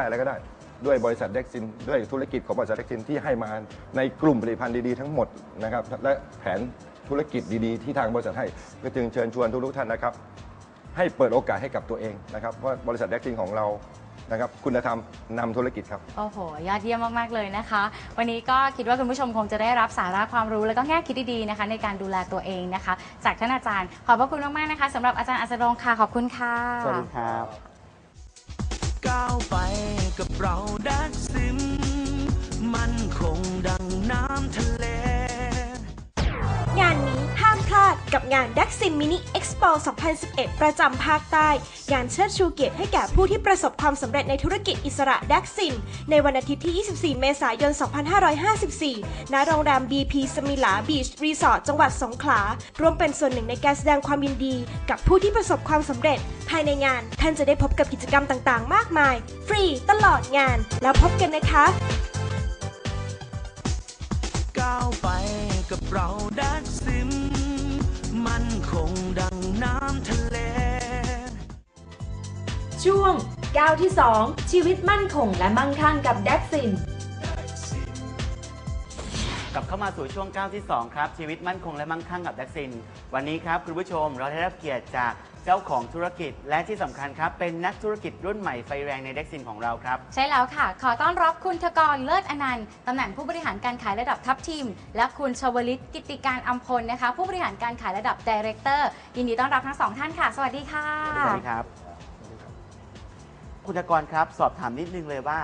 ได้อะไรก็ได้ ด้วยบริษัทเด็กซินด้วยธุรกิจของบริษัทเด็กซินที่ให้มาในกลุ่มผลิตภัณฑ์ดีๆทั้งหมดนะครับและแผนธุรกิจดีๆ ที่ทางบริษัทให้ก็จึงเชิญชวนทุกๆท่านนะครับ ให้เปิดโอกาสให้กับตัวเองนะครับเพราะบริษัทเด็กซินของเรานะครับคุณธรรมนำธุรกิจครับ โอ้โห ยอดเยี่ยมมาก ๆ เลยนะคะ วันนี้ก็คิดว่าคุณผู้ชมคงจะได้รับสาระความรู้ แล้วก็แง่คิดดี ๆ นะคะ ในการดูแลตัวเองนะคะ จากท่านอาจารย์ ขอบพระคุณมาก ๆ นะคะสำหรับอาจารย์อัศรงค์ค่ะ ขอบคุณค่ะ สวัสดีครับ ก้าวไปกับเราดักซิมมันคงดังน้ำทะเล งานนี้ห้ามพลาดกับงาน d a x i m Mini Expo 2011 ประจำภาคใต้ งานเชิดชูเกียรติให้แก่ผู้ที่ประสบความสำเร็จในธุรกิจอิสระ d a x i m ในวันอาทิตย์ที่ 24 เมษายน 2554 ณ โรงแรม BP สมิลาบีชรีสอร์ทจังหวัดสงขลา ร่วมเป็นส่วนหนึ่งในการแสดงความยินดี กับผู้ที่ประสบความสำเร็จ ภายในงาน ท่านจะได้พบกับกิจกรรมต่างๆ มากมาย ฟรีตลอดงาน แล้วพบกันนะคะก้าวไปกับเรา ช่วงก้าวที่ 2 ชีวิตมั่นคงและมั่งคั่งกับแดกซิน กลับเข้ามาสู่ช่วงก้าวที่ 2 ครับ ชีวิตมั่นคงและมั่งคั่งกับดักซิน วันนี้ครับคุณผู้ชมเราได้รับเกียรติจากเจ้าของธุรกิจ และที่สำคัญครับเป็นนักธุรกิจรุ่นใหม่ไฟแรงในดักซินของเราครับ ใช่แล้วค่ะ ขอต้อนรับคุณธกรเลิศอนันต์ตำแหน่งผู้บริหารการขายระดับทัพทีม และคุณชวลิตกิติการอัมพลนะคะ ผู้บริหารการขายระดับดีเรคเตอร์ยินดีต้อนรับทั้งสองท่านค่ะ สวัสดีค่ะ สวัสดีครับ คุณธกรครับ สอบถามนิดนึงเลยว่า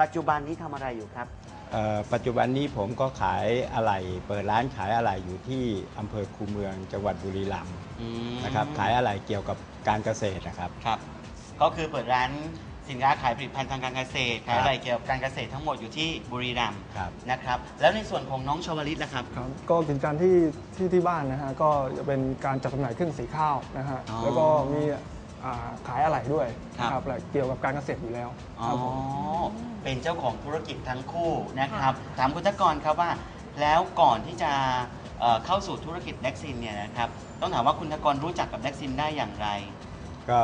ปัจจุบันนี้ทำอะไรอยู่ครับ เอ่อปัจจุบันนี้ผมก็ขายอะไหล่เปิดร้านขายอะไหล่อยู่ที่อำเภอคูเมืองจังหวัดบุรีรัมย์นะครับขายอะไหล่เกี่ยวกับการเกษตรนะครับ ครับ ก็คือเปิดร้านสินค้าขายผลิตภัณฑ์ทางการเกษตรขายครับอะไรเกี่ยวกับการเกษตรทั้งหมดอยู่ที่บุรีรัมย์ครับ นะครับ แล้วในส่วนของน้องชวลิตล่ะครับ ครับก็กิจการที่ที่ที่บ้านนะฮะก็จะเป็นการจัดจำหน่ายเครื่องสีข้าวนะฮะอ๋อ แล้วก็มี อ่าขายอะไหล่ด้วยครับ นะครับและเกี่ยวกับการเกษตรอยู่แล้วอ๋อ ครับผม เป็นเจ้าของธุรกิจทั้งคู่นะครับ ถามคุณธกรครับว่า แล้วก่อนที่จะเอ่อเข้าสู่ธุรกิจแดกซินเนี่ยนะครับ ต้องถามว่าคุณธกรรู้จักกับแดกซินได้อย่างไร ก็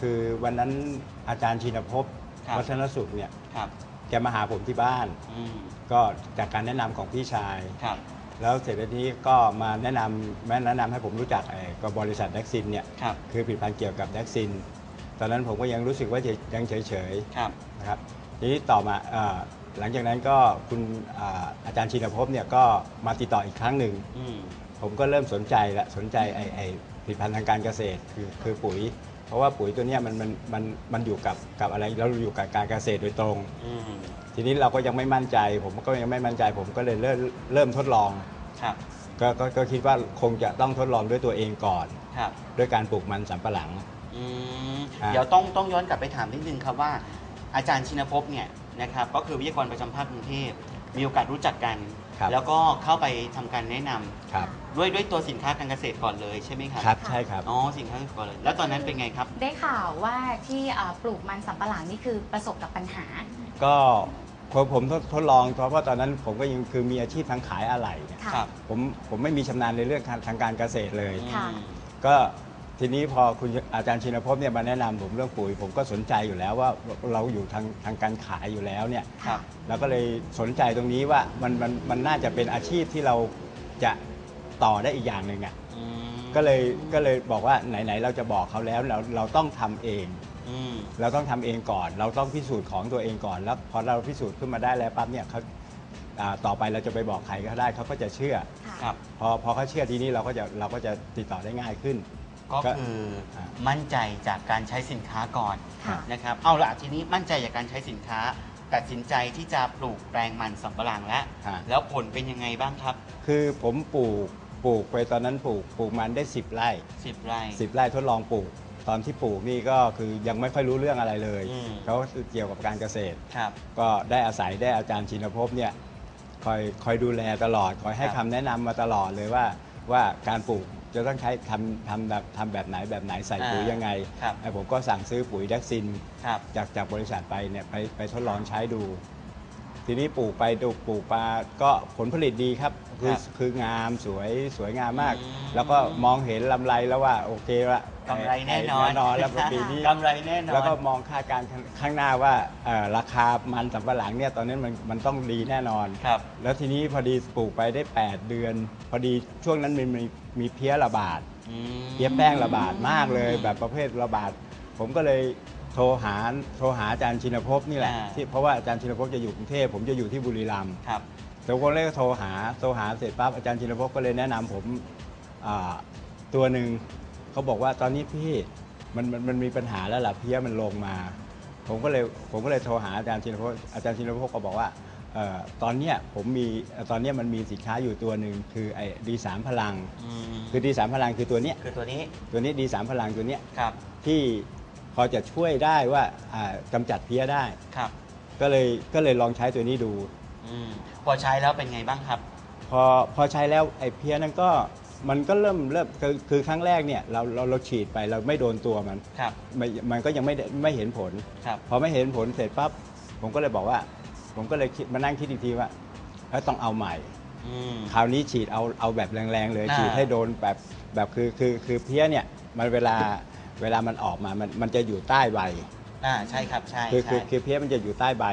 คือวันนั้นอาจารย์ชินภพครับ วัฒนสุขเนี่ยครับ แกมาหาผมที่บ้าน อืม ก็จากการแนะนำของพี่ชาย ครับ แล้วเสร็จแล้วนี้ก็มาแนะนำแนะนำให้ผมรู้จักไอ้กับบริษัทแดกซินเนี่ยครับ คือผลิตภัณฑ์เกี่ยวกับแดกซิน ตอนนั้นผมก็ยังรู้สึกว่าจะยังเฉยๆครับนะครับทีนี้ต่อมาเอ่อหลังจากนั้นก็คุณอ่าอาจารย์ชินภพเนี่ยก็มาติดต่ออีกครั้งหนึ่ง อืม ผมก็เริ่มสนใจละสนใจไอ้ไอ้ผลิตภัณฑ์ทางการเกษตรคือคือปุ๋ย เพราะว่าปุ๋ยตัวเนี้ยมันมันมันมันอยู่กับกับอะไรเราอยู่กับการเกษตรโดยตรง อืม ทีนี้เราก็ยังไม่มั่นใจ ผมก็ยังไม่มั่นใจ ผมก็เลยเริ่มเริ่มทดลองครับก็ก็ก็คิดว่าคงจะต้องทดลองด้วยตัวเองก่อน ครับด้วยการปลูกมันสำปะหลัง อืมอ่า เดี๋ยวต้องต้องย้อนกลับไปถามนิดนึงครับว่า อาจารย์ชินภพเนี่ยนะครับก็คือวิทยากรประจำภาคกรุงเทพมีโอกาสรู้จักกัน ครับ แล้วก็เข้าไปทำการแนะนำครับ ด้วยด้วยตัวสินค้าการเกษตรก่อนเลยใช่ไหมครับครับใช่ครับ อ๋อสินค้าเกษตรก่อนเลย แล้วตอนนั้นเป็นไงครับ ได้ข่าวว่าที่อ่าปลูกมันสำปะหลังนี่คือประสบกับปัญหา ก็ ผมผมทดทดลองเพราะว่าตอนนั้นผมก็ยังคือมีอาชีพทางขายอะไหล่เนี่ยค่ะ ครับผมผมไม่มีชำนาญในเรื่องทางทางการเกษตรเลย ค่ะ อืม ก็ทีนี้พอคุณอาจารย์ชินภพเนี่ยมาแนะนำผมเรื่องปุ๋ย ผมก็สนใจอยู่แล้วว่าเราอยู่ทางทางการขายอยู่แล้วเนี่ยครับ เราก็เลยสนใจตรงนี้ว่ามันมันมันน่าจะเป็นอาชีพที่เราจะต่อได้อีกอย่างหนึ่งอะ อืม ก็เลยก็เลยบอกว่าไหนๆเราจะบอกเขาแล้วเราเราต้องทำเอง อืม เราต้องทำเองก่อน เราต้องพิสูจน์ของตัวเองก่อน แล้วพอเราพิสูจน์ขึ้นมาได้แล้วปั๊บเนี่ยเขาอ่าต่อไปเราจะไปบอกใครก็ได้เขาก็จะเชื่อ ค่ะ ครับ พอพอเขาเชื่อทีนี้เราก็จะเราก็จะติดต่อได้ง่ายขึ้น ก็ก็คือมั่นใจจากการใช้สินค้าก่อนค่ะ นะครับ เอาละทีนี้มั่นใจจากการใช้สินค้า ตัดสินใจที่จะปลูกแปลงมันสำปะหลังแล้ว ฮะ แล้วผลเป็นยังไงบ้างครับ คือผมปลูกปลูกไปตอนนั้นปลูกปลูกมันได้ 10 ไร่ 10 ไร่ 10 ไร่ทดลองปลูก ตอนที่ปลูกนี่ก็คือยังไม่ค่อยรู้เรื่องอะไรเลยอืม เขาเกี่ยวกับการเกษตร ครับ ก็ได้อาศัยได้อาจารย์ชินภพเนี่ยคอยคอยดูแลตลอด คอยให้ครัคำบแนะนำมาตลอดเลยว่าว่าการปลูกจะต้องใช้ทำทำแบบทำแบบไหนแบบไหนใส่ปุ๋ยอ่ายัยังไงครับไอ้ผมก็สั่งซื้อปุ๋ยดักซิน ครับ จากจากบริษัทไปเนี่ยไปไปทดลองใช้ดู ทีนี้ปลูกไปดูปลูกปลาก็ผลผลิตดีครับ คืคอรับคืองามสวยสวยงามมาก อืม แล้วก็มองเห็นลำไรแล้วว่าโอเคละกำไรแน่นอนแน่นอนแล้วก็ปีนี้ กำไรแน่นอน แล้วก็มองคาดการณ์ข้างข้างหน้าว่าเอ่อราคามันสำปะหลังเนี่ยตอนนี้มันมันต้องดีแน่นอน ครับ แล้วทีนี้พอดีปลูกไปได้ 8 เดือน พอดีช่วงนั้นมันมีมีเพี้ยระบาด อืม เพี้ยแป้งระบาดมากเลย แบบประเภทระบาด ผมก็เลยโทรหาโทรหาอาจารย์ชินภพนี่แหละอ่า ที่เพราะว่าอาจารย์ชินภพจะอยู่กรุงเทพผมจะอยู่ที่บุรีรัมย์ ครับ แต่คนแรกก็โทรหาโทรหาเสร็จปั๊บอาจารย์ชินภพก็เลยแนะนำผมอ่าตัวหนึ่งเขาบอกว่าตอนนี้พี่มันมันมันมีปัญหาแล้วล่ะเพี้ยมันลงมา ผมก็เลยผมก็เลยโทรหาอาจารย์ชินภพอาจารย์ชินภพก็บอกว่าเอ่อตอนเนี้ยผมมีตอนเนี้ยมันมีสินค้าอยู่ตัวหนึ่งคือไอ้ดีสามพลัง อืมคือดีสามพลังคือตัวเนี้ยคือตัวนี้ตัวนี้ดีสามพลังตัวเนี้ยครับที่พอจะช่วยได้ว่าอ่ากำจัดเพี้ยได้ ครับ ก็เลยก็เลยลองใช้ตัวนี้ดู อืมพอใช้แล้วเป็นไงบ้างครับ พอพอใช้แล้วไอ้เพี้ยนั้นก็มันก็เริ่มเริ่มคือคือครั้งแรกเนี่ยเราเราเราฉีดไปเราไม่โดนตัวมันครับ ไม่มันก็ยังไม่ได้ไม่เห็นผล ครับ พอไม่เห็นผลเสร็จปั๊บผมก็เลยบอกว่า ผมก็เลยคิดมานั่งคิดอีกทีว่าเอ้ยต้องเอาใหม่ อืม คราวนี้ฉีดเอาเอาแบบแรงๆเลยอ่า ฉีดให้โดนแบบแบบคือคือคือเพี้ยเนี่ยมันเวลาเวลามันออกมามันมันจะอยู่ใต้ใบ อ่าใช่ครับใช่คือคืใช่อคือเพี้ยมันจะอยู่ใต้ใบ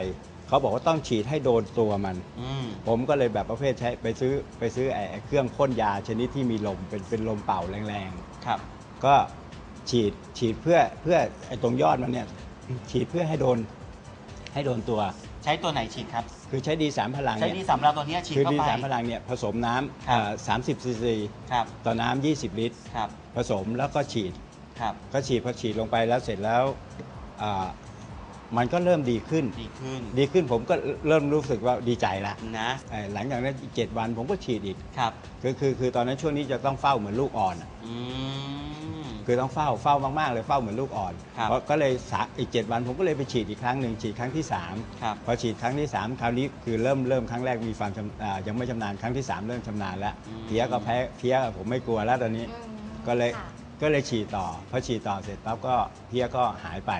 เขาบอกว่าต้องฉีดให้โดนตัวมัน อืม ผมก็เลยแบบประเภทใช้ไปซื้อไปซื้อไอ้ไอ้เครื่องพ่นยาชนิดที่มีลมเป็นเป็นลมเป่าแรงครับ ๆ ก็ฉีดฉีดเพื่อเพื่อไอ้ตรงยอดมันเนี่ยฉีดเพื่อให้โดนให้โดนตัว ใช้ตัวไหนฉีดครับ คือใช้ดีสามพลังใช้เนี่ยดีสำหรับตัวเนี้ยฉีดคือเข้าดีไป สามพลังเนี่ยผสมน้ครับำสามสิบซีซีครับ ต่อน้ำยี่สิบลิตร ครับ ผสมแล้วก็ฉีด ครับ ก็ฉีดพอฉีดลงไปแล้วเสร็จแล้วอ่า มันก็เริ่มดีขึ้น ดีขึ้นดีขึ้นผมก็เริ่มรู้สึกว่าดีใจละนะเอ่อหลังจากนั้นอีกเจ็ดวันผมก็ฉีดอีกครับคือคือคือตอนนั้นช่วงนี้จะต้องเฝ้าเหมือนลูกอ่อนอะอืม คือต้องเฝ้าเฝ้ามากๆเลยเฝ้าเหมือนลูกอ่อนครับ เพราะก็เลยสะอีก7วันผมก็เลยไปฉีดอีกครั้งหนึ่งฉีดครั้งที่3ครับ พอฉีดครั้งที่ 3 คราวนี้คือเริ่มเริ่มครั้งแรกมีความชำอ่ายังไม่ชำนาญครั้งที่ 3 เริ่มชำนาญแล้วอืม เพี้ยก็แพ้เพี้ยผมไม่กลัวแล้วตอนนี้ อืมก็เลย ค่ะก็เลยฉีดต่อพอฉีดต่อเสร็จปั๊บก็เพี้ยก็หายไป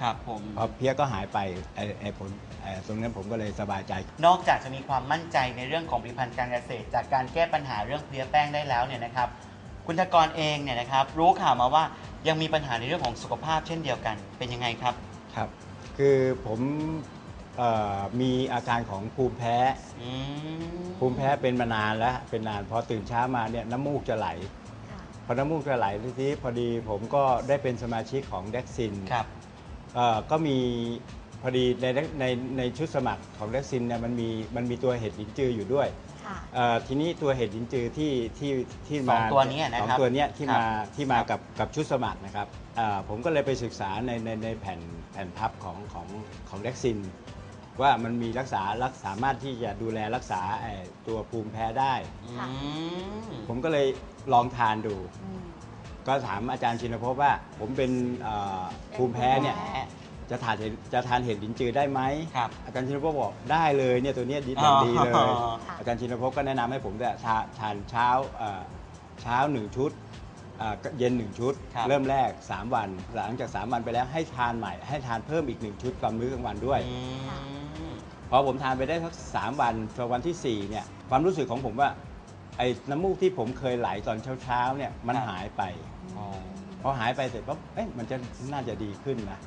ครับผม พอเพี้ยก็หายไปไอ้ไอ้ผลไอ้ตรงนั้นผมก็เลยสบายใจ นอกจากจะมีความมั่นใจในเรื่องของผลิตภัณฑ์การเกษตร จากการแก้ปัญหาเรื่องเพลี้ยแป้งได้แล้วเนี่ยนะครับ คุณธกรเองเนี่ยนะครับ รู้ข่าวมาว่ายังมีปัญหาในเรื่องของสุขภาพเช่นเดียวกันเป็นยังไงครับ ครับ คือผมเอ่อมีอาการของภูมิแพ้ อืมภูมิแพ้เป็นมานานแล้ว เป็นนานพอตื่นเช้ามาเนี่ยน้ำมูกจะไหล ค่ะ พอน้ำมูกจะไหลทีนี้พอดีผมก็ได้เป็นสมาชิกของเด็กซิน ครับ เอ่อก็มีพอดีในในในชุดสมัครของเด็กซินเนี่ยมันมีมันมีตัวเห็ดลินจืออยู่ด้วยค่ะ เอ่อทีนี้ตัวเห็ดลินจือที่ที่ที่สมาองตัวเนี้ยนะครับสองตัวเนี้ยที่ครับมาที่มากับกับชุดสมัครนะครับเอ่อผมก็เลยไปศึกษาในในในแผ่นแผ่นพับของของของเด็กซิน ว่ามันมีรักษารักสามารถที่จะดูแลรักษาไอ้ตัวภูมิแพ้ได้ค่ะอืม ผมก็เลยลองทานดู อืม ก็ถามอาจารย์ชินภพว่า ผมเป็นเอ่อภูมิแพ้เนี่ยภูมิแพ้จะทานเห็ดจะทานเห็ดลินจือได้ไหม ครับอาจารย์ชินภพบอกได้เลยเนี่ยตัวเนี้ยดีอ๋อดีเลยค่ะอาจารย์ชินภพก็แนะนำให้ผมเนี่ยทาทานเช้าเอ่อเช้าหนึ่งชุดเอ่อเย็นหนึ่งชุด ครับเริ่มแรก 3 วัน หลังจาก 3 วันไปแล้วให้ทานใหม่ ให้ทานเพิ่มอีกหนึ่งชุดก่อนมื้อกลางวันด้วย อืม พอผมทานไปได้สักสามวันพอวันที่สี่เนี่ยความรู้สึกของผมว่า ไอ้น้ำมูกที่ผมเคยไหลตอนเช้าๆเนี่ยมันครับหายไปอ๋อ พอหายไปเสร็จปั๊บเอ๊ะมันจะน่าจะดีขึ้นนะ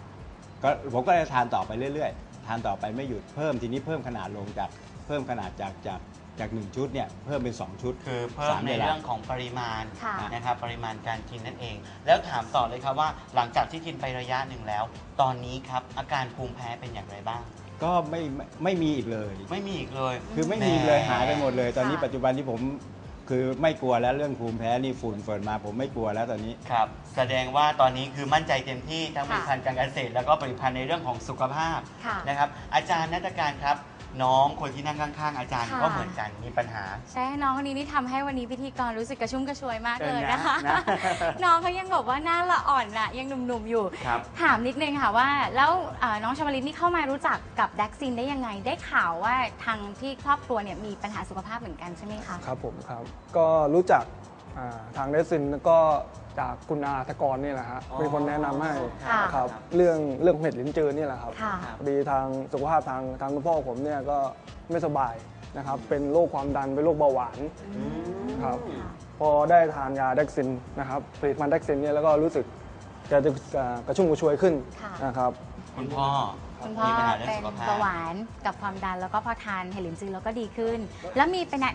ก็ผมก็เลยทานต่อไปเรื่อยๆ ทานต่อไปไม่หยุดเพิ่มทีนี้เพิ่มขนาดลงจากเพิ่มขนาดจากจากจากหนึ่งชุดเนี่ยเพิ่มเป็นสองชุดคือเพิ่มสามในเวลา เรื่องของปริมาณค่ะ นะครับปริมาณการกินนั่นเอง แล้วถามต่อเลยครับว่าหลังจากที่กินไประยะหนึ่งแล้ว ตอนนี้ครับอาการภูมิแพ้เป็นอย่างไรบ้าง ก็ไม่ไม่ไม่มีอีกเลย ไม่มีอีกเลย คือไม่มีเลยแหหายไปหมดเลย ตอนนี้ค่ะ ปัจจุบันที่ผม คือไม่กลัวแล้วเรื่องภูมิแพ้นี่ฝุ่นเฟิร์นมา ผมไม่กลัวแล้วตอนนี้ ครับ แสดงว่าตอนนี้คือมั่นใจเต็มที่ทั้งผค่ะลิตภัณฑ์การเกษตร แล้วก็ผลิตภัณฑ์ในเรื่องของสุขภาพค่ะ นะครับ อาจารย์นัตการครับ น้องคนที่นั่งข้างๆอาจารย์ค่ะ ก็เหมือนกันมีปัญหา ใช่น้องคนนี้นี่ทำให้วันนี้พิธีกรรู้สึกกระชุ่มกระชวยมากเลยนะคะเออนะนะ น้องเขายังบอกว่าหน้าละอ่อนน่ะยังหนุ่มๆอยู่ ครับ ถามนิดนึงค่ะว่า แล้วเอ่อน้องชวลิตนี่เข้ามารู้จักกับแดกซินได้ยังไง ได้ข่าวว่าทางที่ครอบครัวเนี่ยมีปัญหาสุขภาพเหมือนกันใช่ไหมคะ ครับผมครับ ก็รู้จัก อ่าทางเดซินก็จากคุณอาทกรนี่แหละฮะอ๋อเป็นคนแนะนำให้ค่ะนะครับเรื่องเรื่องเห็ดลิ้นจือนี่แหละครับค่ะ พอดีทางสุขภาพทางทางคุณพ่อผมเนี่ยก็ไม่สบายนะครับเป็นโรคความดันเป็นโรคเบาหวาน ครับ พอได้ทานยาเด็กซินนะครับผลิตภัณฑ์เด็กซินเนี่ยแล้วก็รู้สึกแกจะกระชุ่มกระชวยขึ้นค่ะ นะครับ คุณพ่อคุณพ่อมีปัญหาเรื่องเป็นสุขภาพ เบาหวานกับความดันแล้วก็พอทานเฮลินจือแล้วก็ดีขึ้น แล้วมีไปแนะ